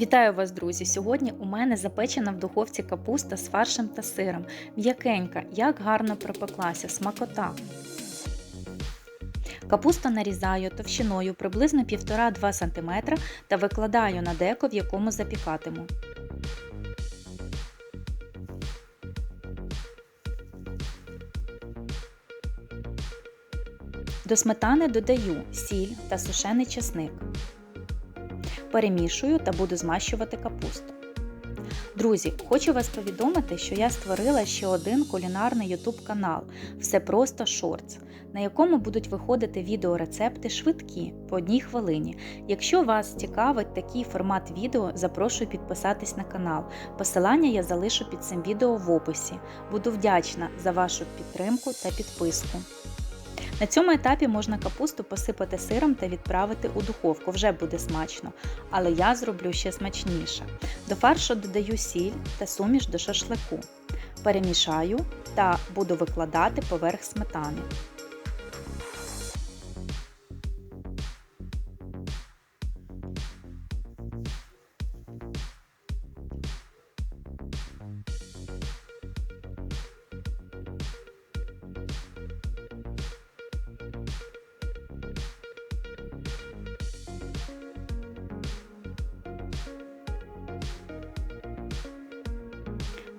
Вітаю вас, друзі! Сьогодні у мене запечена в духовці капуста з фаршем та сиром. М'якенька, як гарно пропеклася, смакота. Капусту нарізаю товщиною приблизно 1,5-2 см та викладаю на деко, в якому запікатиму. До сметани додаю сіль та сушений чесник. Перемішую та буду змащувати капусту. Друзі, хочу вас повідомити, що я створила ще один кулінарний YouTube канал Все просто Шортс, на якому будуть виходити відеорецепти швидкі по одній хвилині. Якщо вас цікавить такий формат відео, запрошую підписатись на канал. Посилання я залишу під цим відео в описі. Буду вдячна за вашу підтримку та підписку. На цьому етапі можна капусту посипати сиром та відправити у духовку, вже буде смачно, але я зроблю ще смачніше. До фаршу додаю сіль та суміш до шашлику. Перемішаю та буду викладати поверх сметани.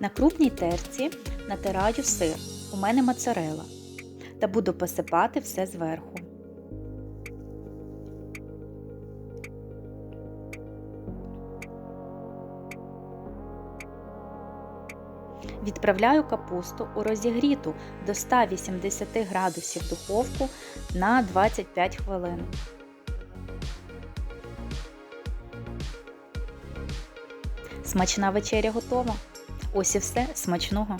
На крупній терці натираю сир, у мене моцарела, та буду посипати все зверху. Відправляю капусту у розігріту до 180 градусів духовку на 25 хвилин. Смачна вечеря готова. Ось і все смачного.